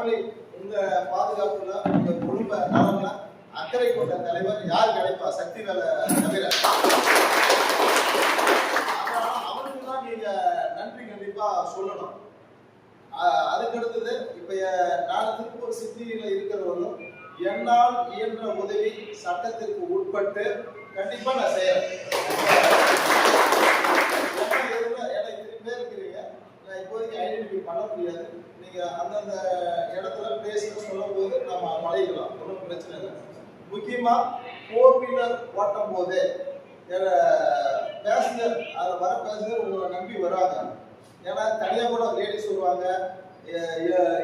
தமிழை உங்க பாதுகாப்புல உங்க குடும்ப நலன்ல அக்கறை கொண்ட தலைவர் யார் கிடைப்பா? சக்தி வேலை தவிர அவருக்கு தான் நீங்க நன்றி கண்டிப்பா சொல்லணும். அதுக்கடுத்தது அதுக்கு இப்ப நான் திருப்பூர் சிட்டியில இருக்கிறவங்களும் என்னால் இயன்ற உதவி சட்டத்திற்கு உட்பட்டு கண்டிப்பா நான் செய்யறேன். ஏன்னா இதுல ஏன்னா இத்தனை பேர் இருக்கிறீங்க. நான் இப்போதைக்கு ஐடென்டிஃபை பண்ண முடியாது. நீங்கள் அந்தந்த இடத்துல பேச சொல்லும்போது நம்ம பழகிக்கலாம் ஒன்றும் பிரச்சனை இல்லை. முக்கியமாக ஃபோர் வீலர் ஓட்டும் போது பேசஞ்சர் அதில் வர பேசஞ்சர் உங்களை நம்பி வராங்க. ஏன்னா தனியாக கூட லேடிஸ் வருவாங்க.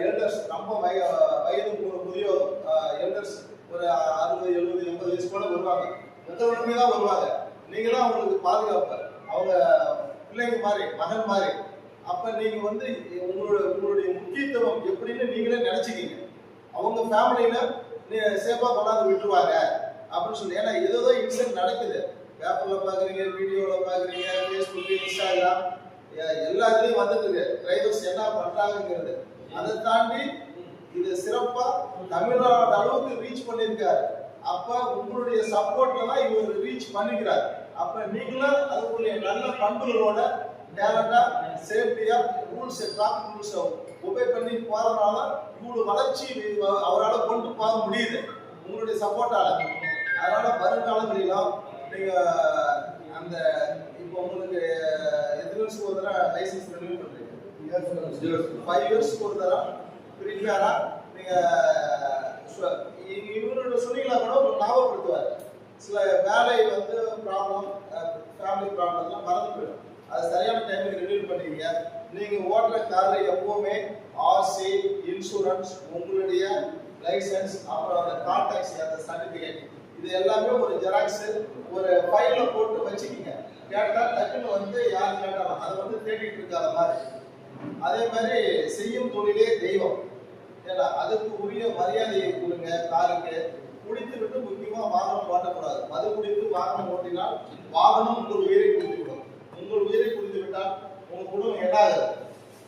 எல்டர்ஸ் ரொம்ப வய வயது மு- எல்டர்ஸ் ஒரு அறுபது எழுபது எண்பது வயசு கூட வருவாங்க. மற்றவர்களுமே தான் வருவாங்க. நீங்கள் தான் அவங்களுக்கு பாதுகாப்பு. அவங்க பிள்ளைங்க மாதிரி மகன் மாதிரி. அப்ப நீங்க வந்து உங்களோட உங்களுடைய முக்கியத்துவம் எப்படின்னு நீங்களே நினைச்சுக்கீங்க. அவங்க ஃபேமிலியில சேஃபாக சேஃபா கொண்டாந்து விட்டுருவாங்க அப்படின்னு சொல்லி. ஏன்னா ஏதோ இன்சிடென்ட் நடக்குது. பேப்பர்ல பாக்குறீங்க வீடியோல பாக்குறீங்க ஃபேஸ்புக் இன்ஸ்டாகிராம் எல்லாத்துலேயும் எல்லாத்துலயும் வந்துட்டு இருக்கு. டிரைவர்ஸ் என்ன பண்றாங்கிறது அதை தாண்டி இது சிறப்பா தமிழ்நாடு அளவுக்கு ரீச் பண்ணியிருக்காரு. அப்ப உங்களுடைய சப்போர்ட்ல தான் இவர் ரீச் பண்ணிக்கிறார். அப்ப நீங்களும் அதுக்குரிய நல்ல பண்புகளோட டேலண்டா சேஃப்டியா ரூல்ஸ் டிராபிக் ரூல்ஸ் ஒபே பண்ணி போறதுனால இவ்வளவு வளர்ச்சி அவரால் கொண்டு போக முடியுது. உங்களுடைய சப்போர்ட்டால. அதனால வருங்காலங்களிலும் நீங்க அந்த இப்போ உங்களுக்கு எத்தனை வருஷம் ஒரு தடவை லைசன்ஸ் ரெனியூ பண்றீங்க? ஃபைவ் இயர்ஸ்க்கு ஒரு தடவை. ப்ரிப்பேரா நீங்க சொ- இ- இவரோட சொன்னீங்களா கூட உங்களுக்கு ஞாபகப்படுத்துவார். சில வேலை வந்து ப்ராப்ளம் ஃபேமிலி ப்ராப்ளம்லாம் மறந்து போயிடும். அது சரியான டைமுக்கு ரினியூல் பண்ணுவீங்க நீங்கள் ஓட்டுற கார்ல எப்போவுமே ஆர்சி இன்சூரன்ஸ் உங்களுடைய லைசன்ஸ் அப்புறம் அந்த கான்டாக்ட்ஸ் அந்த சர்டிஃபிகேட் இது எல்லாமே ஒரு ஜெராக்ஸ் ஒரு ஃபைலில் போட்டு வச்சுக்கிங்க. கேட்டால் டக்குன்னு வந்து யார் கேட்டாலும் அதை வந்து தேடிட்டு இருக்காத மாதிரி. அதே மாதிரி செய்யும் தொழிலே தெய்வம். ஏன்னா அதுக்கு உரிய மரியாதையை கொடுங்க காருக்கு குடித்து விட்டு முக்கியமாக வாகனம் ஓட்டக்கூடாது. மது குடித்து வாகனம் ஓட்டினால் வாகனம் உங்கள் உயிரை குடித்து உங்கள் உயிரை குடித்து விட்டால் உங்க குடும்பம் என்னாகுது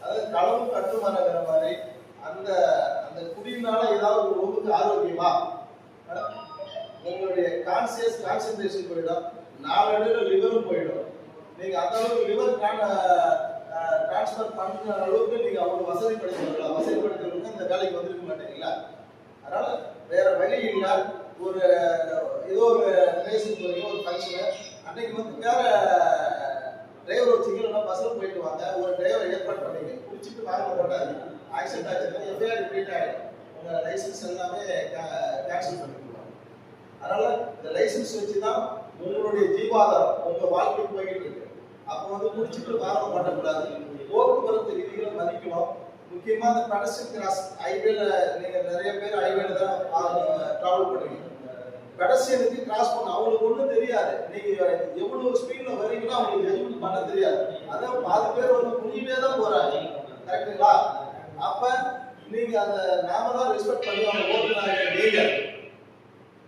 அதாவது களவு கட்டுமரங்கிற மாதிரி அந்த அந்த குடியினால ஏதாவது ஒரு உடம்புக்கு ஆரோக்கியமா? உங்களுடைய கான்சியஸ் கான்சென்ட்ரேஷன் போயிடும். நாளடைவில் லிவரும் போயிடும். நீங்க அந்த அளவுக்கு லிவர் டிரான்ஸ்பர் பண்ற அளவுக்கு நீங்க அவங்க வசதிப்படுத்திக்கலாம் வசதிப்படுத்தவங்க இந்த வேலைக்கு வந்திருக்க மாட்டீங்களா? அதனால வேற வழி இல்லை ஒரு ஏதோ ஒரு பிளேஸுக்கு போறீங்க ஒரு ஃபங்க்ஷனு அன்னைக்கு வந்து வேற டிரைவர் வச்சிங்கன்னா பஸ்ல போயிட்டு வாங்க. ஒரு டிரைவர் ஏற்பாடு பண்ணீங்க குடிச்சிட்டு வாங்க போட்டாரு. ஆக்சிடென்ட் ஆச்சுன்னா எஃப்ஐஆர் ரிப்பீட் ஆயிடும். உங்க லைசன்ஸ் எல்லாமே கேன்சல் பண்ணிடுவாங்க. அதனால இந்த லைசன்ஸ் வச்சு தான் உங்களுடைய ஜீவாதாரம் உங்க வாழ்க்கை போய்கிட்டு இருக்கு. அப்போ வந்து குடிச்சிட்டு வாகனம் பண்ணக்கூடாது போக்குவரத்து விதிகளை மதிக்கணும். முக்கியமா அந்த பெடஸ்டன் கிராஸ் ஹைவேல நீங்க நிறைய பேர் ஹைவேல தான் டிராவல் பண்ணுவீங்க. பெடஸ்ட்ரியனுக்கு கிராஸ் பண்ண அவங்களுக்கு ஒன்றும் தெரியாது. நீங்க எவ்வளவு ஸ்பீட்ல வரீங்களோ அவங்களுக்கு பண்ண தெரியாது. அதான் பாதி பேர் வந்து குனிவே தான் போறாங்க கரெக்டுங்களா அப்ப நீங்க அந்த நாம தான் ரெஸ்பெக்ட் பண்ணி அவங்க ஓட்டுனாங்க நீங்க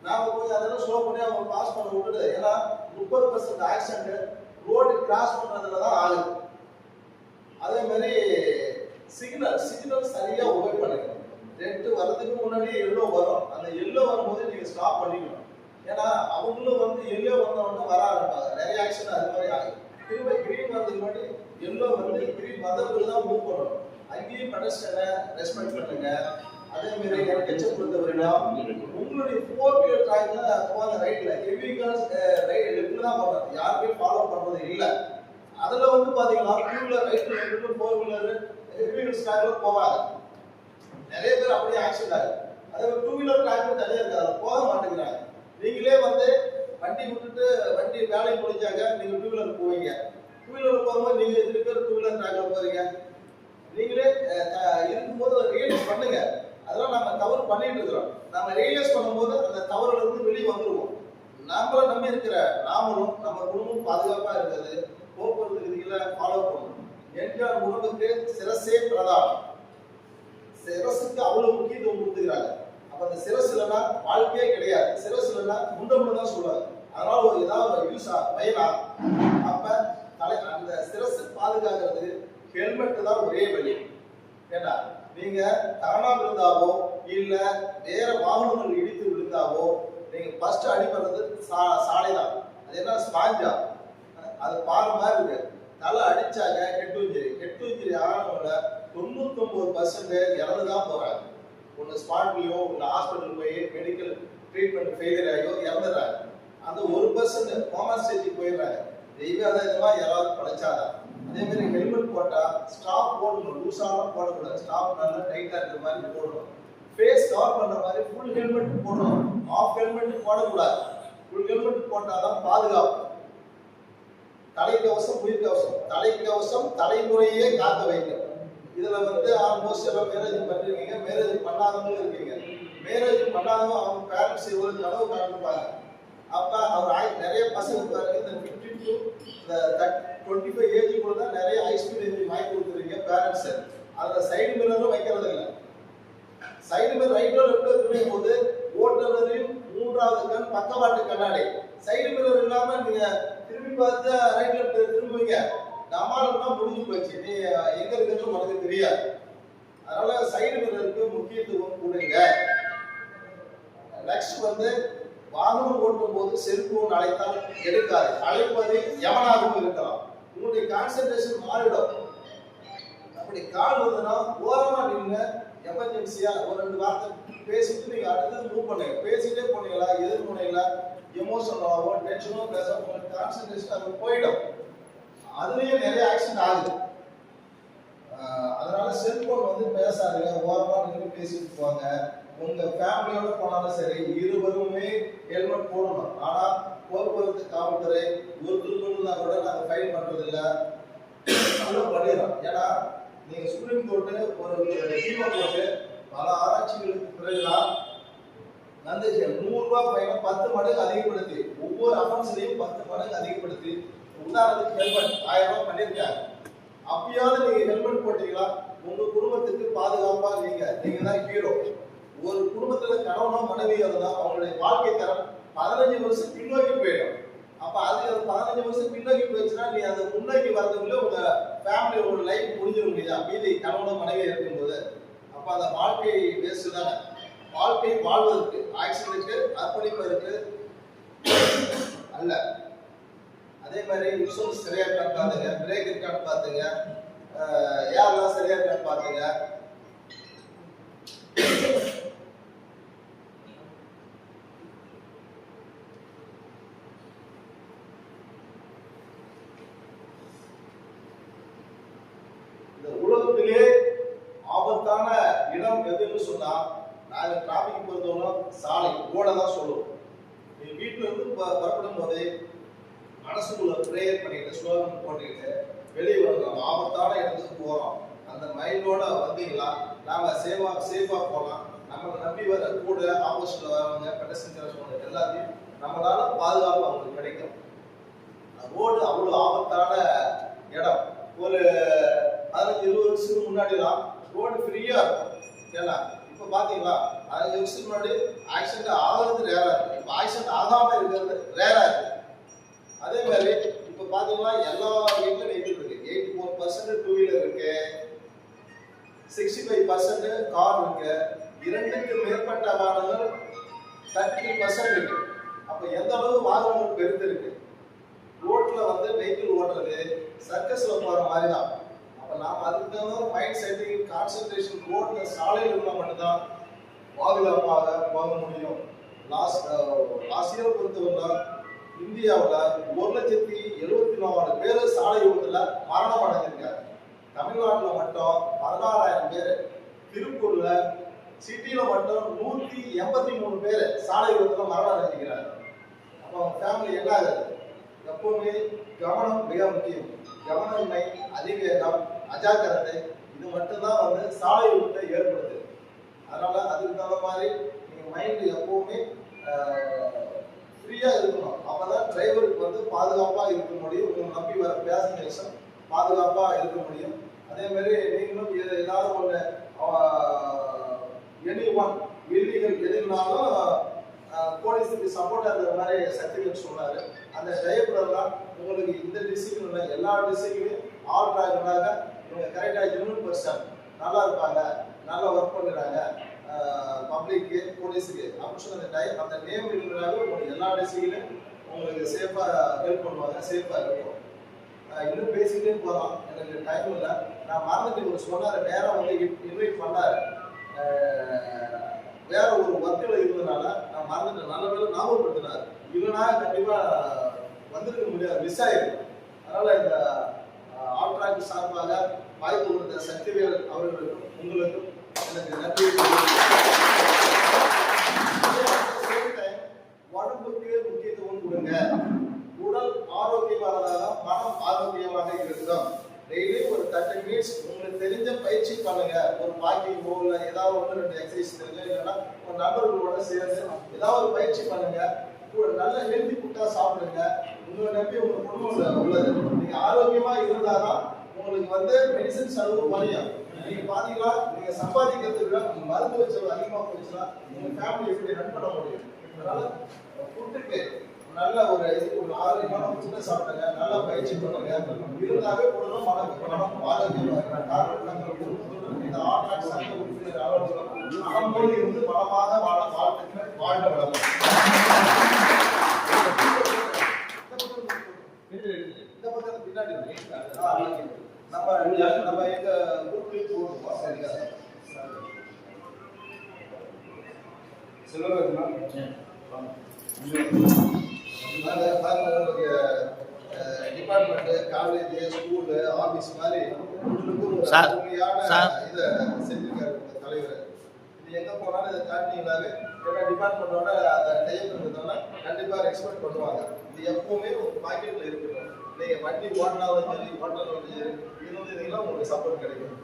நாம போய் அதெல்லாம் ஸ்லோ பண்ணி அவங்க பாஸ் பண்ண விட்டுட்டு ஏன்னா முப்பது பர்சன்ட் ஆக்சிடென்ட் ரோடு கிராஸ் பண்றதுல தான் ஆகுது அதே மாதிரி சிக்னல் சிக்னல் சரியா ஒபே பண்ணுங்க. ரெண்டு வரதுக்கு முன்னாடி எல்லோ வரும். அந்த எல்லோ வரும்போது நீங்க ஸ்டாப் பண்ணிக்கணும். ஏன்னா அவங்களும் வந்து எல்லோ வந்த வர ஆரம்பிப்பாங்க. நிறைய ஆக்சிடென்ட் அது மாதிரி ஆகுது. திரும்ப கிரீன் வரதுக்கு முன்னாடி எல்லோ வந்து கிரீன் வந்தவங்களுக்கு தான் மூவ் பண்ணணும் அங்கேயும் பெடஸ்டனை ரெஸ்பெக்ட் பண்ணுங்க. அதே மாதிரி எனக்கு எச்ச பொறுத்தவரையிலும் உங்களுடைய ஃபோர் வீலர் டிராக் தான் போகாத ரைட்ல ஹெவி கார்ஸ் ரைட் லெஃப்ட்ல தான் போறாங்க யாருமே ஃபாலோ பண்றது இல்லை. அதுல வந்து பாத்தீங்கன்னா two wheeler right left four wheeler heavy wheeler டிராக்ல போவாங்க நிறைய பேர் அப்படியே ஆக்சிடென்ட் ஆகுது. அதே மாதிரி டூ வீலர் டிராக்ல நிறைய இருக்காது போக மாட்டேங்கிறாங்க. நீங்களே வந்து வண்டி விட்டுட்டு வண்டி வேலை முடிஞ்சாங்க நீங்க டூ வீலர் போவீங்க. டூ வீலர் போகும்போது நீங்க எத்தனை பேர் டூ வீலர் டிராக்ல போறீங்க? நீங்களே இருக்கும்போது ரியலைஸ் பண்ணுங்க. அதெல்லாம் நம்ம தவறு பண்ணிட்டு இருக்கிறோம். நம்ம ரியலைஸ் பண்ணும்போது அந்த தவறுல இருந்து வெளியே வந்துருவோம். நம்மள நம்பி இருக்கிற நாமளும் நம்ம குடும்பம் பாதுகாப்பா இருக்கிறது போக்குவரத்து விதிகளை ஃபாலோ பண்ணணும். என்றால் உணவுக்கு சிரசே பிரதானம். சிரசுக்கு அவ்வளவு முக்கியத்துவம் கொடுத்துக்கிறாங்க. அப்ப அந்த சிரஸ் இல்லைன்னா வாழ்க்கையே கிடையாது. சிரஸ் இல்லைன்னா முண்டமுன்னு தான் சொல்லுவாங்க. அதனால ஒரு ஏதாவது ஒரு யூஸ் பயனா அப்ப தலை அந்த சிரஸ் பாதுகாக்கிறது ஹெல்மெட் தான் ஒரே வழி. ஏன்னா நீங்க தரணா விழுந்தாவோ இல்ல வேற வாகனங்கள் இடித்து விழுந்தாவோ நீங்க ஃபர்ஸ்ட் அடிபடுறது சா சாலை தான். அது என்ன ஸ்பாஞ்சா அது பாறை மாதிரி இருக்கு. தலை அடிச்சாங்க ஹெட் இன்ஜுரி ஹெட் இன்ஜுரி ஆனவங்கள தொண்ணூத்தொன்பது பர்சன்ட் இறந்து தான் போறாங்க. ஒன்று ஸ்பாட்லயோ இல்லை ஹாஸ்பிட்டல் போய் மெடிக்கல் ட்ரீட்மெண்ட் ஃபெயிலியர் ஆகியோ இறந்துடுறாங்க அந்த ஒரு பர்சன்ட் கோமா ஸ்டேஜுக்கு போயிடுறாங்க தெய்வாதமா யாராவது படைச்சாதான் அதே மாதிரி ஹெல்மெட் போட்டா ஸ்டாப் போடணும். லூஸாலாம் போடக்கூடாது. ஸ்டாப் நல்லா டைட்டாக இருக்கிற மாதிரி போடணும். ஃபேஸ் கவர் பண்ணுற மாதிரி ஃபுல் ஹெல்மெட் போடணும். ஆஃப் ஹெல்மெட் போடக்கூடாது. ஃபுல் ஹெல்மெட் போட்டால் தான் பாதுகாப்பு தலைக்கவசம் உயிர்கவசம் தலைக்கவசம் தலைமுறையே காக்க வைக்கிறது இதுல வந்து ஆல்மோஸ்ட் எல்லாம் மேரேஜ் பண்ணிருக்கீங்க மேரேஜ் பண்ணாதவங்களும் இருக்கீங்க. மேரேஜ் பண்ணாதவங்க அவங்க பேரண்ட்ஸ் இவ்வளவு கனவு காண்பிப்பாங்க அப்ப அவர் ஆய்- நிறைய பசங்க பாருங்க இந்த ஃபிஃப்டி டு இந்த டுவெண்ட்டி ஃபைவ் ஏஜுக்குள்ள தான் நிறைய ஹை ஸ்பீட் இன்ஜின் வாங்கி கொடுத்துருக்கீங்க பேரண்ட்ஸ் அதுல சைடு மிரரும் வைக்கிறது இல்லை. சைடு மிரர் ரைட்டோ லெஃப்டோ இருக்கும் போது ஓட்டுநரின் மூன்றாவது கண் பக்கவாட்டு கண்ணாடி. சைடு மிரர் இல்லாம நீங்க திரும்பி பார்த்து ரைட் லெஃப்ட் திரும்புவீங்க. நம்மளுக்கு முடிஞ்சு போச்சு. நீ எங்க இருக்குன்னு உனக்கு தெரியாது. அதனால சைடு மிரருக்கு முக்கியத்துவம் கொடுங்க. நெக்ஸ்ட் வந்து வாகனம் ஓட்டும் போது செல்போன் அழைத்தால் எடுக்காது. அழைப்பது எவனாகவும் இருக்கலாம். உங்களுடைய கான்சென்ட்ரேஷன் மாறிடும். அப்படி கால் வந்ததுன்னா ஓரமா நின்று எமர்ஜென்சியா ஒரு ரெண்டு வார்த்தை பேசிட்டு நீங்க அடுத்தது மூவ் பண்ணுங்க. பேசிட்டே போனீங்களா? எதிர் போனீங்களா எமோஷனலாவோ டென்ஷனோ பேச உங்களுக்கு கான்சென்ட்ரேஷன் அது போயிடும். அதுலயும் நிறைய ஆக்சிடென்ட் ஆகுது. அதனால செல்போன் வந்து பேசாதீங்க. ஓரமாக நின்று பேசிட்டு போங்க. உங்க ஃபேமிலியோட போனாலும் சரி இருவருமே ஹெல்மெட் போடணும். ஆனா போக்குவரத்து காவல்துறை ஒரு திருப்பூர்னா கூட நாங்கள் ஃபைன் பண்றது இல்லை நல்லா பண்ணிடுறோம் ஏன்னா நீங்க சுப்ரீம் கோர்ட்டு ஒரு தீர்வை போட்டு பல ஆராய்ச்சிகளுக்கு பிறகுதான் வந்துச்சு நூறு ரூபாய் ஃபைனை பத்து மடங்கு அதிகப்படுத்தி ஒவ்வொரு அஃபென்ஸ்லையும் பத்து மடங்கு அதிகப்படுத்தி உதாரணத்துக்கு ஹெல்மெட் ஆயிரம் ரூபாய் பண்ணியிருக்காங்க அப்பயாவது நீங்க ஹெல்மெட் போட்டீங்களா? உங்க குடும்பத்துக்கு பாதுகாப்பா நீங்க நீங்க தான் ஹீரோ ஒரு குடும்பத்துல கணவனோ மனைவியால தான் அவங்களுடைய வாழ்க்கை தரம் பதினஞ்சு வருஷம் பின்னோக்கி போயிடும். அப்ப அது ஒரு பதினஞ்சு வருஷம் பின்னோக்கி போயிடுச்சுன்னா நீ அதை முன்னோக்கி வரதுக்குள்ள உங்க ஃபேமிலி உங்க லைஃப் முடிஞ்சிட முடியாது மீதி கணவன மனைவி இருக்கும்போது. அப்ப அந்த வாழ்க்கை வேஸ்ட் தானே. வாழ்க்கை வாழ்வதற்கு ஆக்சிடென்ட் அர்ப்பணிப்பதற்கு அல்ல. அதே மாதிரி இன்சூரன்ஸ் சரியா இருக்கான்னு பாத்துங்க. பிரேக் இருக்கான்னு பாத்துங்க. யாரெல்லாம் சரியா இருக்கான்னு பாத்துங்க இந்த உலகத்திலே ஆபத்தான இடம் எதுன்னு சொன்னா நாங்க டிராபிக் பொறுத்தவரை சாலை ஓட தான் சொல்லுவோம் நீ வீட்டுல இருந்து ப- புறப்படும் போதே மனசுக்குள்ள ப்ரேயர் பண்ணிட்டு ஸ்லோகன் போட்டுக்கிட்டு வெளியே வரலாம் ஆபத்தான இடத்துக்கு போறோம் அந்த மைண்டோட வந்தீங்களா நாம சேவா சேஃபா போகலாம் நம்மளை நம்பி வர கூட ஆப்போசிட்ல வரவங்க பெடஸ்டன் போன எல்லாத்தையும் நம்மளால பாதுகாப்பு அவங்களுக்கு கிடைக்கும் ரோடு அவ்வளவு ஆபத்தான இடம் ஒரு பதினஞ்சு இருபது வருஷத்துக்கு முன்னாடிலாம் ரோடு ஃப்ரீயா இருக்கும் ஏன்னா இப்ப பாத்தீங்களா பதினஞ்சு வருஷத்துக்கு முன்னாடி ஆக்சிடென்ட் ஆகிறது ரேரா இருக்கு இப்ப ஆக்சிடென்ட் ஆகாம இருக்கிறது. ரேரா இருக்கு அதே மாதிரி இப்ப பாத்தீங்கன்னா எல்லா வீட்லயும் வெஹிக்கிள் இருக்கு eighty four percent two wheeler இருக்கு. சிக்ஸ்டி ஃபைவ் பர்சன்ட் கார் இருக்கு. இரண்டுக்கு மேற்பட்ட வாகனங்கள் தேர்ட்டி பர்சன்ட் இருக்கு. அப்ப எந்த அளவு வாகனங்கள் பெருத்து இருக்கு ரோட்ல வந்து வெஹிக்கிள் ஓட்டுறது சர்க்கஸ்ல போற மாதிரி தான் அப்ப நாம அதுக்கு தகுந்த மைண்ட் செட்டிங் கான்சென்ட்ரேஷன் ரோட்ல சாலையில் இருந்தா மட்டும்தான் பாதுகாப்பாக போக முடியும். லாஸ்ட் லாஸ்ட் இயர் பொறுத்தவரை இந்தியாவில் ஒரு லட்சத்தி எழுபத்தி நாலு பேர் சாலை விபத்தில் மரணம் அடைஞ்சிருக்காங்க. தமிழ்நாட்டில் மட்டும் பதினாறாயிரம் பேர் திருப்பூரில் சிட்டியில் மட்டும் நூற்றி எண்பத்தி மூணு பேர் சாலை விபத்தில் மரணம் அடைஞ்சிக்கிறாங்க அப்போ அவங்க ஃபேமிலி என்ன ஆகுது? எப்பவுமே கவனம் மிக முக்கியம். கவனமின்மை அதிவேகம் அஜாக்கிரதை இது மட்டும்தான் வந்து சாலை விபத்தை ஏற்படுது அதனால அதுக்கு தகுந்த மாதிரி நீங்கள் மைண்ட் எப்பவுமே ஃப்ரீயாக இருக்கணும். அப்பதான் டிரைவருக்கு வந்து பாதுகாப்பாக இருக்க முடியும். உங்களை நம்பி வர பேசஞ்சர்ஸும் பாதுகாப்பாக இருக்க முடியும். அதேமாதிரி நீங்களும் இது ஏதாவது ஒன்று எனி ஒன் இல்லீகல் எதுனாலும் போலீஸுக்கு சப்போர்ட்டாக இருக்கிற மாதிரி சர்டிஃபிகேட் சொன்னார். அந்த டயப்ரர்லாம் உங்களுக்கு இந்த டிஸ்ட்ரிக்ட்ல எல்லா டிஸ்ட்ரிக்ட்லையும் ஆல் டிராகனாக இவங்க கரெக்டாக ஜெனரல் பர்சன் நல்லா இருப்பாங்க நல்லா ஒர்க் பண்ணுறாங்க. பப்ளிக்கு போலீஸுக்கு அப்படின்னு அந்த டை அந்த நேம் இருக்கிறாங்க உங்களுக்கு எல்லா டிஸ்ட்ரிக்ட்லையும் உங்களுக்கு சேஃபாக ஹெல்ப் பண்ணுவாங்க. சேஃபாக இருக்கும். இன்னும் பேசிக்கிட்டே போகலாம். எனக்கு டைம் இல்லை. நான் மறந்துட்டு ஒரு சொன்னார் நேரம் வந்து இன்வைட் பண்ணார். வேற ஒரு ஒர்க்கில் இருந்ததுனால நான் மறந்துட்டேன். நல்ல வேலை ஞாபகப்படுத்தினார். இல்லைனா கண்டிப்பாக வந்திருக்க முடியாது. மிஸ் ஆயிடும் அதனால் இந்த ஆட்ராக்கு சார்பாக வாய்ப்பு கொடுத்த சக்திவேல் அவர்களுக்கும் உங்களுக்கும் உடம்புக்கு முக்கியத்துவம் கொடுங்க உடல் ஆரோக்கியமானதாக மனம் ஆரோக்கியமாக இருக்கும் டெய்லி ஒரு தேர்ட்டி மினிட்ஸ் உங்களுக்கு தெரிஞ்ச பயிற்சி பண்ணுங்க ஒரு வாக்கிங் போகல ஏதாவது ஒன்று ரெண்டு எக்ஸசைஸ் தெரிஞ்சு இல்லைன்னா ஒரு நண்பர்களோட சேர்ந்து ஏதாவது ஒரு பயிற்சி பண்ணுங்க ஒரு நல்ல ஹெல்தி ஃபுட்டா சாப்பிடுங்க உங்களை நம்பி உங்கள் குடும்பம் உள்ளது. ஆரோக்கியமாக இருந்தால் தான் உங்களுக்கு வந்து மெடிசன் செலவு குறையும். நீங்க பாத்தீங்களா? நீங்க சம்பாதிக்கிறதுக்கு விட மருந்து வச்சது அதிகமா போச்சுன்னா உங்க ஃபேமிலி எப்படி ரன் பண்ண முடியும்? அதனால ஃபுட்டுக்கு நல்ல ஒரு இது ஒரு ஆரோக்கியமான ஃபுட்டை சாப்பிடுங்க நல்லா பயிற்சி பண்ணுங்க. இருந்தாவே உடலும் மனக்கு மனம் ஆரோக்கியமா இருக்கிற காரணம் இந்த ஆட்ராக் சங்க உறுப்பினர் அவர்களும் இருந்து பலமாக வாழ வாழ்க்கை வாழ்ந்து வளம் இந்த பக்கத்தில் பின்னாடி நம்ம நம்ம எங்க குரூப்லயே போடுவோம் சரியா? டிபார்ட்மெண்ட் காலேஜ் ஸ்கூலு ஆபீஸ் மாதிரி உங்களுக்கு ஒரு சார், அருமையான சார். இதை செஞ்சிருக்காரு இந்த தலைவர். இது எங்க போனாலும் இதை காட்டினீங்களாவே ஏன்னா டிபார்ட்மெண்டோட அந்த டைப் இருந்ததுனால கண்டிப்பா ரெஸ்பெக்ட் பண்ணுவாங்க. இது எப்பவுமே உங்க பாக்கெட்ல இருக்கணும். நீங்க வண்டி ஓட்டினாலும் சரி ஓட்டினாலும் சரி இருந்தீங்கன்னா உங்களுக்கு சப்போர்ட் கிடைக்கும்.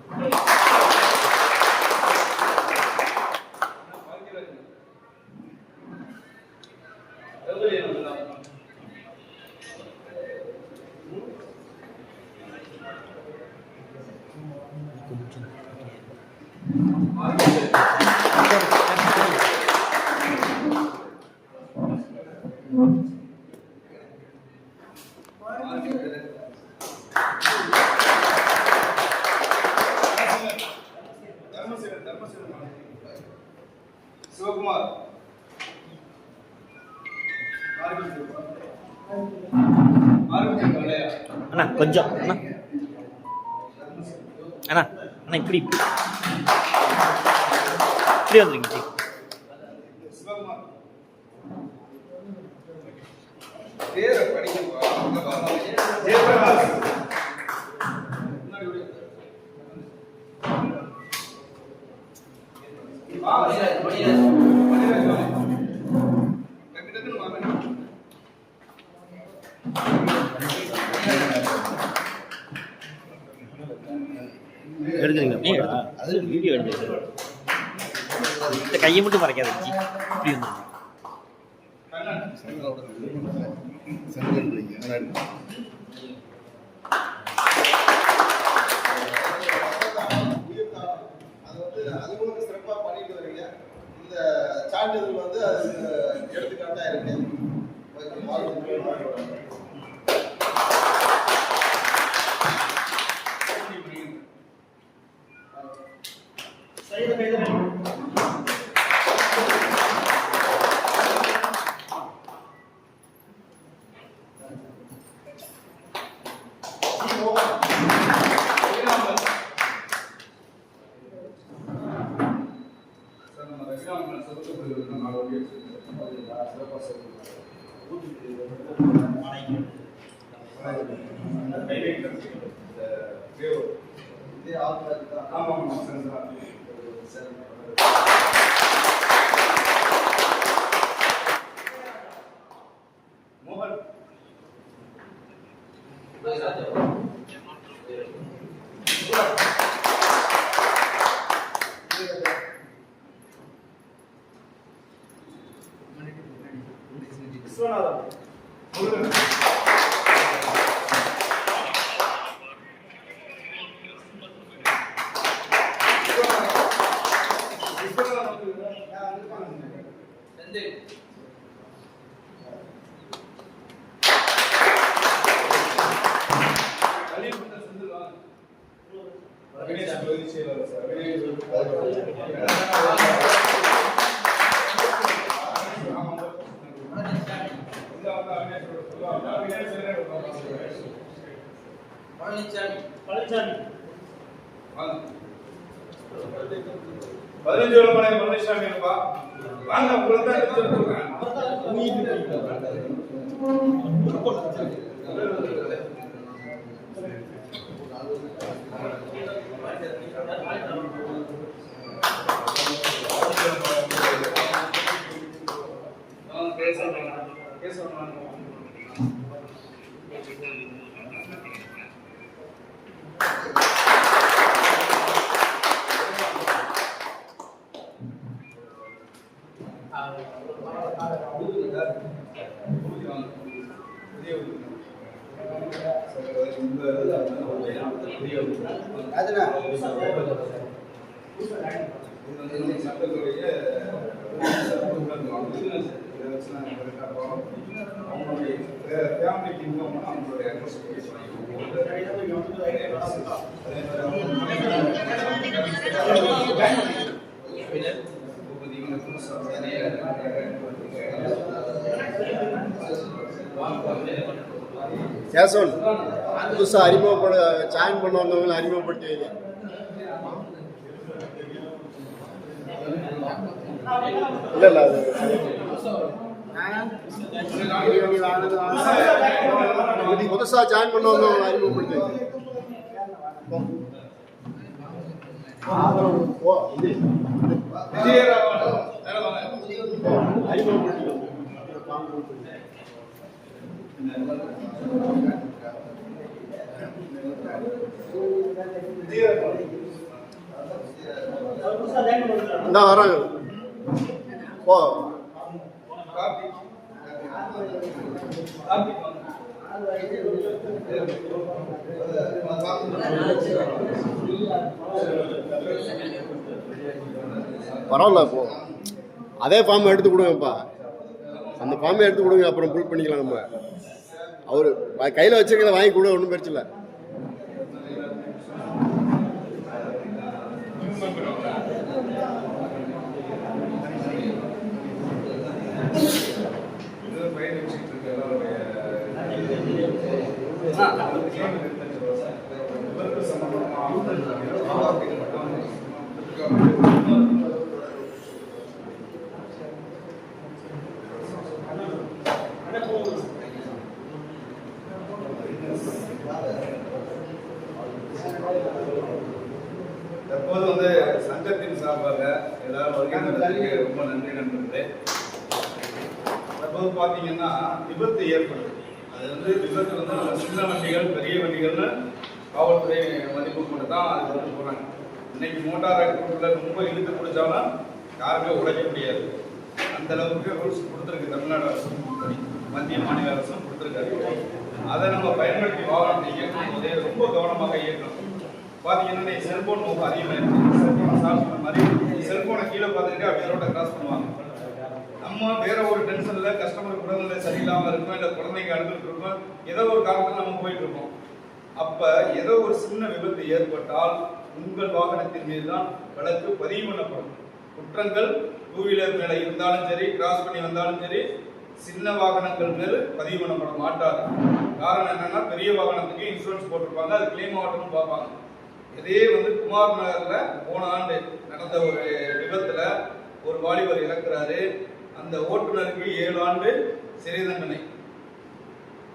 வாங்க. எடுக்குறீங்க நீ எடுத்து அது வீடியோ எடுத்து இந்த கையை மட்டும் மறைக்காத இப்படி வந்துருங்க கண்ணன் உயிர்தானம். அது வந்து அதுவும் சிறப்பா பண்ணிட்டு வரீங்க இந்த சான்றிதழ் வந்து அதுக்கு எடுத்துக்காட்டா இருக்கு ஓகே, வாழ்த்துக்கள். சார் 苏纳达，无论。கேசவன் புதுசாக அறிமுகப்பட ஜாயின் பண்ண வந்தவங்களை அறிமுகப்படுத்தி வைங்க இல்லை இல்லை அது புதுசாக ஜாயின் பண்ண வந்தவங்களை அறிமுகப்படுத்தி வைங்க ஓ இது அறிமுகப்படுத்தி பரவாயில்ல போ. அதே ஃபார்ம் எடுத்து கொடுங்கப்பா. அந்த ஃபார்மை எடுத்து கொடுங்க அப்புறம் புல் பண்ணிக்கலாம் நம்ம. அவர் கையில் வச்சிருக்கிறத வாங்கி கொடு ஒன்றும் பிரச்சனை இல்லை. you வந்து சங்கத்தின் சார்பாக எல்லாரும் வருகை தந்ததுக்கு ரொம்ப நன்றி நண்பர்களே. தற்போது பார்த்தீங்கன்னா விபத்து ஏற்படுது. அது வந்து விபத்து வந்து நம்ம சின்ன வண்டிகள் பெரிய வண்டிகள்னு காவல்துறை மதிப்பு கொண்டு தான் அது வந்து போகிறாங்க இன்னைக்கு மோட்டார் ஆக்சிடென்ட்ல ரொம்ப இழுத்து பிடிச்சாலும் யாருமே உடைக்க முடியாது. அந்த அளவுக்கு ரூல்ஸ் கொடுத்துருக்கு தமிழ்நாடு அரசு மத்திய மாநில அரசும் கொடுத்துருக்காரு. அதை நம்ம பயன்படுத்தி வாகனத்தை இயக்கும் போதே ரொம்ப கவனமாக இயக்கணும். பார்த்தீங்கன்னா செல்போன் ரொம்ப அதிகமாக செல்போனை சால்வ் பண்ண மாதிரி செல்போனை கீழே பார்த்துட்டு அப்படி ரோட்டை கிராஸ் பண்ணுவாங்க. நம்ம வேற ஒரு டென்ஷனில் கஸ்டமர் உடல்நிலை சரியில்லாம இருக்கும் இல்ல குழந்தைங்க அழுதுட்டு இருக்கும் ஏதோ ஒரு காரணத்துல நம்ம போயிட்டு இருக்கோம் அப்ப ஏதோ ஒரு சின்ன விபத்து ஏற்பட்டால் உங்கள் வாகனத்தின் மீது தான் வழக்கு பதிவு பண்ணப்படும். குற்றங்கள் டூ வீலர் மேல இருந்தாலும் சரி கிராஸ் பண்ணி வந்தாலும் சரி சின்ன வாகனங்கள் மேல் பதிவு பண்ணப்பட மாட்டாது. காரணம் என்னன்னா பெரிய வாகனத்துக்கு இன்சூரன்ஸ் போட்டிருப்பாங்க அது கிளைம் ஆகட்டும்னு பார்ப்பாங்க. இதே வந்து குமார் நகர்ல போன ஆண்டு நடந்த ஒரு விபத்துல ஒரு வாலிபர் இறக்குறாரு. அந்த ஓட்டுநருக்கு ஏழு ஆண்டு சிறை தண்டனை.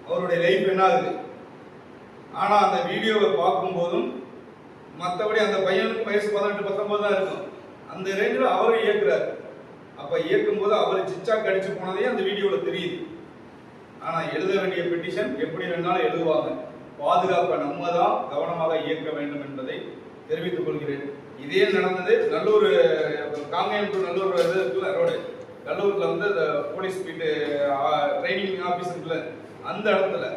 அவருடைய லைஃப் என்ன ஆகுது ஆனா அந்த வீடியோவை பார்க்கும்போதும் மற்றபடி அந்த பையனுக்கு வயசு பதினெட்டு பத்தொன்பது தான் இருக்கும். அந்த ரேஞ்சில் அவரும் இயக்குறாரு. அப்ப இயக்கும்போது அவர் சிச்சா கடிச்சு போனதே அந்த வீடியோவில் தெரியுது. ஆனா எழுத வேண்டிய பெட்டிஷன் எப்படி வேணாலும் எழுதுவாங்க. பாதுகாப்பை நம்ம தான் கவனமாக இயக்க வேண்டும் என்பதை தெரிவித்துக் கொள்கிறேன். இதே நடந்தது நல்லூர் காங்கயம் டு நல்லூர் இது இருக்குல்ல ரோடு. நல்லூர்ல வந்து இந்த போலீஸ் பீட்டு ட்ரைனிங் ஆஃபீஸ் இருக்குல்ல அந்த இடத்துல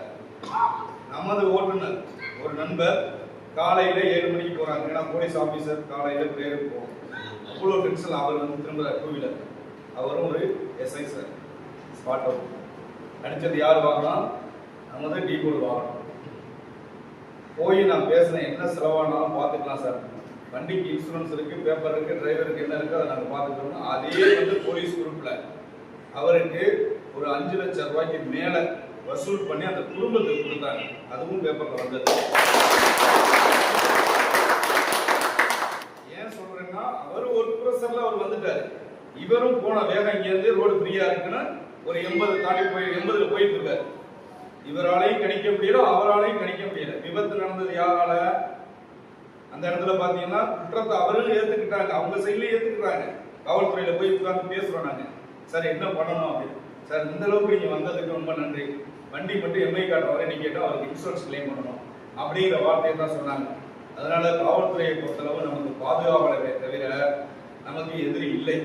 நமது ஓட்டுநர் ஒரு நண்பர் காலையில ஏழு மணிக்கு போறாங்க. ஏன்னா போலீஸ் ஆபீசர் காலையில பிரேயர் போகும். அவ்வளோ டென்ஷன் அவர் வந்து திரும்ப டூ வீலர் அவரும் ஒரு எஸ்ஐ சார் ஸ்பாட் அவுட் அடிச்சது யார் வாங்கலாம்? நமது டீ போர்டு வாங்கணும். போய் நான் பேசினேன் என்ன செலவானாலும் பார்த்துக்கலாம் சார். வண்டிக்கு இன்சூரன்ஸ் இருக்குது பேப்பர் இருக்குது டிரைவருக்கு என்ன இருக்குது அதை நாங்கள் பார்த்துக்கிறோம் அதே வந்து போலீஸ் குரூப்பில் அவருக்கு ஒரு அஞ்சு லட்சம் ரூபாய்க்கு மேலே வசூல் பண்ணி அந்த குடும்பத்துக்கு கொடுத்தாங்க. அதுவும் பேப்பரில் வந்தது. ஏன் சொல்கிறேன்னா அவர் ஒரு ப்ரெஷரில் அவர் வந்துட்டார். இவரும் போன வேகம் இங்கேருந்து ரோடு ஃப்ரீயாக இருக்குன்னு ஒரு எண்பது தாண்டி போய் எண்பதில் போயிட்டு இருக்காரு. இவராலையும் கணிக்க முடியல அவராலையும் கணிக்க முடியல. விபத்து நடந்தது யாரால? அந்த இடத்துல பாத்தீங்கன்னா குற்றத்தை அவர்களும் ஏத்துக்கிட்டாங்க. அவங்க சைட்லயும் ஏத்துக்கிட்டாங்க காவல்துறையில போய் உட்கார்ந்து பேசுறோம் நாங்க. சார் என்ன பண்ணணும் அப்படின்னு சார் இந்த அளவுக்கு நீங்க வந்ததுக்கு ரொம்ப நன்றி. வண்டி மட்டும் எம்ஐ கார்டு வரை நீங்க கேட்டால் அவருக்கு இன்சூரன்ஸ் கிளைம் பண்ணணும். அப்படிங்கிற வார்த்தையை தான் சொன்னாங்க. அதனால காவல்துறையை பொறுத்தளவு நமக்கு பாதுகாவலவே தவிர நமக்கு எதிரி இல்லை.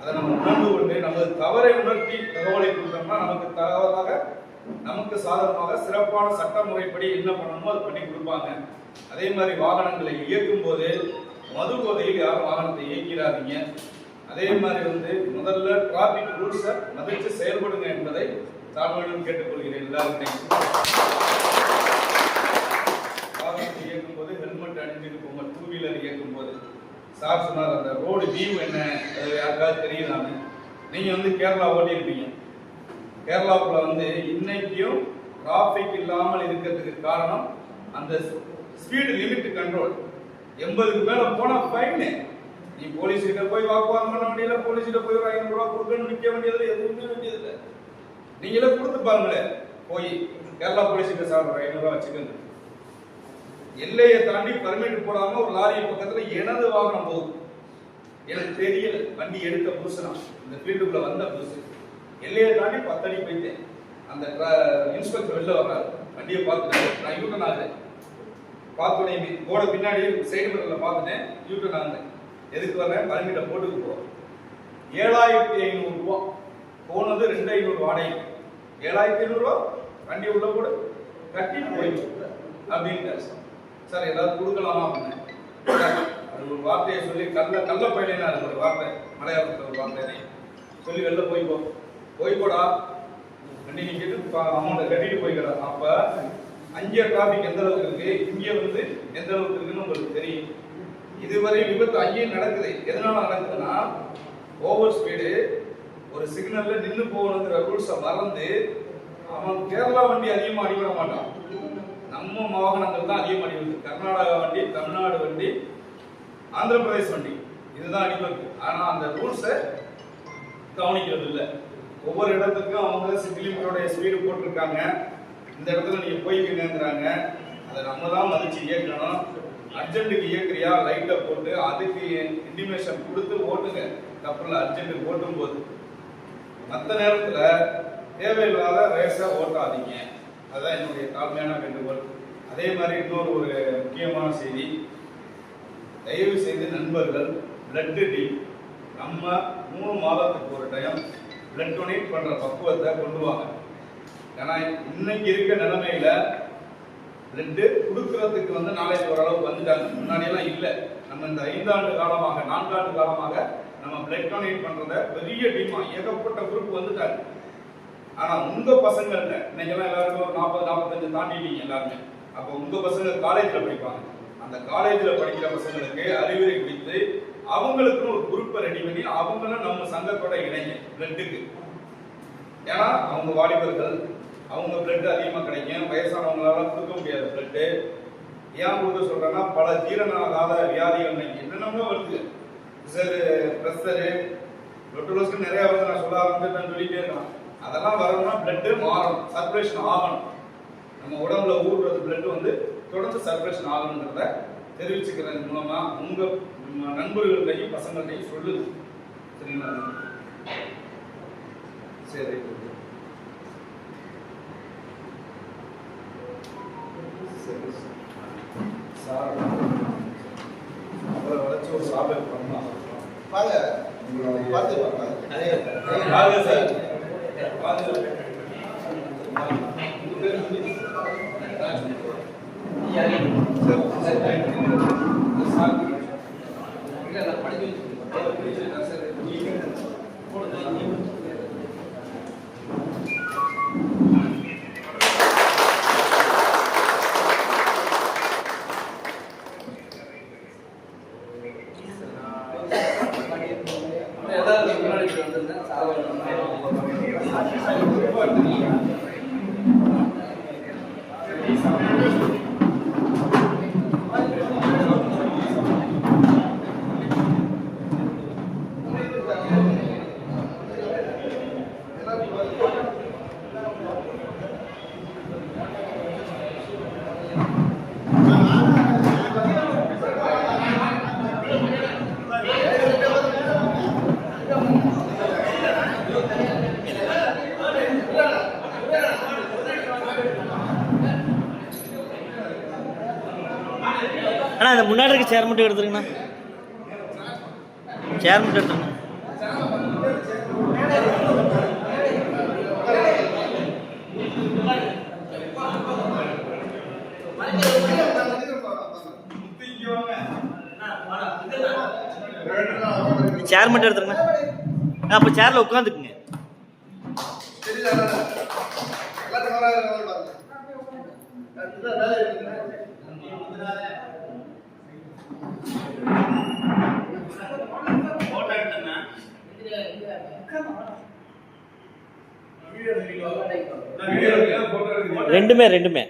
அதை நம்ம உணர்ந்து கொண்டு நமது தவறை உணர்த்தி தகவலை கொடுத்தோம்னா நமக்கு தகவலாக நமக்கு சாதகமாக சிறப்பான சட்ட முறைப்படி என்ன பண்ணணுமோ அது பண்ணி கொடுப்பாங்க. அதே மாதிரி வாகனங்களை இயக்கும் போது மது போதையில் யாரும் வாகனத்தை இயக்கிறாதீங்க? அதே மாதிரி வந்து முதல்ல டிராபிக் ரூல்ஸை மதித்து செயல்படுங்க என்பதை தாழ்மையுடன் கேட்டுக்கொள்கிறேன் எல்லாருக்கும் வாகனத்தை இயக்கும் போது ஹெல்மெட் அணிஞ்சிட்டு போங்க டூ வீலர் இயக்கும் போது சார் சொன்னார் அந்த ரோடு வியூ என்ன? அது யாருக்காவது தெரியுதான்னு? நீங்கள் வந்து கேரளா ஓட்டியிருப்பீங்க. கேரளாவுக்குள்ள வந்து இன்னைக்கும் டிராஃபிக் இல்லாமல் இருக்கிறதுக்கு காரணம் அந்த ஸ்பீடு லிமிட் கண்ட்ரோல் எண்பதுக்கு மேல போனா ஃபைனு நீ போலீஸ் கிட்ட போய் வாக்குவாதம் பண்ண முடியல போலீஸ் கிட்ட போய் ஒரு ஐநூறு ரூபா கொடுக்கணும் நிக்க வேண்டியது எதுவுமே வேண்டியது இல்லை நீங்களே கொடுத்து பாருங்களேன். போய் கேரளா போலீஸ் கிட்ட சார் ஒரு வச்சுக்கோங்க. எல்லையை தாண்டி பர்மிட் போடாம ஒரு லாரி பக்கத்துல எனது வாகனம் போகுது. எனக்கு தெரியல வண்டி எடுத்த புதுசு நான் இந்த ஃபீல்டுக்குள்ள வந்த புதுசு எல்லையை தாண்டி பத்தடி போயிட்டேன். அந்த இன்ஸ்பெக்டர் வெளில வர்றாரு. வண்டியை பார்த்துட்டேன் நான் யூட்டன் ஆகுறேன் பார்த்தோன்னே போட பின்னாடி சைடு மிரரில் பார்த்துட்டேன் யூட்டன் ஆகுறேன் எதுக்கு வர்றேன்? பர்மிட்டை போட்டுக்கு போகிறோம் ஏழாயிரத்தி ஐநூறு ரூபா. போனது ரெண்டு ஐநூறு வாடகை ஏழாயிரத்தி ஐநூறுரூவா வண்டி உள்ள கூட கட்டிட்டு போயிட்டு அப்படின்னு சார். ஏதாவது கொடுக்கலாமா அப்படின்னு. அது ஒரு வார்த்தையை சொல்லி கல்ல கல்ல பயணினா அது ஒரு வார்த்தை மலையாளத்தில் ஒரு வார்த்தை சொல்லி வெளில போய் போய் போடா. கேட்டு நிக்கிட்டு அமௌண்ட்டை கட்டிட்டு போய்க்கிறா அப்ப அங்கே டிராபிக் எந்த அளவுக்கு இருக்கு இங்க வந்து எந்த அளவுக்கு இருக்குன்னு உங்களுக்கு தெரியும். இதுவரை விபத்து அங்கேயும் நடக்குது. எதனால நடக்குதுன்னா ஓவர் ஸ்பீடு ஒரு சிக்னல்ல நின்று போகணுங்கிற ரூல்ஸை மறந்து அவன் கேரளா வண்டி அதிகமாக அடிபட மாட்டான். நம்ம வாகனங்கள் தான் அதிகமாக அடிபடுது. கர்நாடகா வண்டி தமிழ்நாடு வண்டி ஆந்திர பிரதேஷ் வண்டி. இதுதான் அடிபடுது ஆனால் அந்த ரூல்ஸை கவனிக்கிறது இல்லை ஒவ்வொரு இடத்துக்கும் அவங்க சிட்டி லிமிட்டோட ஸ்பீடு போட்டிருக்காங்க. இந்த இடத்துல நீங்க போய்க்கங்கிறாங்க அதை நம்ம தான் மதிச்சு இயக்கணும். அர்ஜென்ட்டுக்கு இயக்குறியா? லைட்டை போட்டு அதுக்கு இன்டிமேஷன் கொடுத்து ஓட்டுங்க. தப்புல அர்ஜென்ட்டுக்கு ஓட்டும் போது மற்ற நேரத்தில் தேவையில்லாத ரேஸை ஓட்டாதீங்க. அதுதான் என்னுடைய தாழ்மையான வேண்டுகோள். அதே மாதிரி இன்னொரு ஒரு முக்கியமான செய்தி. தயவு செய்து நண்பர்கள் பிளட் டீம் நம்ம மூணு மாதத்துக்கு ஒரு டைம் பிளட் டொனேட் பண்ற பக்குவத்தை கொண்டு வாங்க. ஏன்னா இன்னைக்கு இருக்க நிலைமையில ரெண்டு கொடுக்கறதுக்கு வந்து நாளைக்கு ஓரளவுக்கு வந்துட்டாங்க. முன்னாடி எல்லாம் நம்ம இந்த ஐந்தாண்டு காலமாக நான்காண்டு காலமாக நம்ம பிளட் டொனேட் பண்றத பெரிய டீமா ஏகப்பட்ட குரூப் வந்துட்டாங்க. ஆனா உங்க பசங்கள்ட்ட இன்னைக்கெல்லாம் எல்லாருக்கும் ஒரு நாற்பது நாற்பத்தஞ்சு தாண்டிட்டீங்க எல்லாருமே. அப்போ உங்க பசங்க காலேஜ்ல படிப்பாங்க. அந்த காலேஜ்ல படிக்கிற பசங்களுக்கு அறிவுரை கொடுத்து அவங்களுக்குன்னு ஒரு குரூப்பை ரெடி பண்ணி அவங்களும் நம்ம சங்கத்தோட இணைங்க பிளட்டுக்கு ஏன்னா அவங்க வாலிபர்கள் அவங்க பிளட் அதிகமாக கிடைக்கும். வயசானவங்களால கொடுக்க முடியாது பிளட்டு ஏன் கொடுக்க சொல்றேன்னா பல ஜீரணாகாத வியாதிகள் இன்னைக்கு என்னென்னமோ வருது. ப்ரெஷரு ப்ரெஷரு லொட்டுலோஸ்க்கு நிறைய வருது. நான் சொல்ல ஆரம்பிச்சு நான் சொல்லிட்டே இருக்கலாம். அதெல்லாம் வரணும்னா பிளட்டு மாறணும். சர்க்குலேஷன் ஆகணும். நம்ம உடம்புல ஊடுறது பிளட்டு வந்து தொடர்ந்து சர்க்குலேஷன் ஆகணுங்கிறத தெரிவிச்சுக்கிறதன் மூலமா. உங்கள் நண்பர்கள்டையும் பசங்கள்டையும் சொல்லுது சரிங்களா? சரி சரி சார். அவரை வளைச்சு ஒரு சாப்பிட பண்ணலாம். வாங்க. பார்த்து வாங்க வாங்க சார். வாங்க உங்க பேர் முன்னாடி இருக்க சேர் மட்டும் எடுத்துருங்கண்ணா. சேர் மட்டும் எடுத்துருங்க. சேர் மட்டும் எடுத்துருங்க அப்போ சேரில் உட்காந்துக்குங்க. ரெண்டுமே ரெண்டுமே.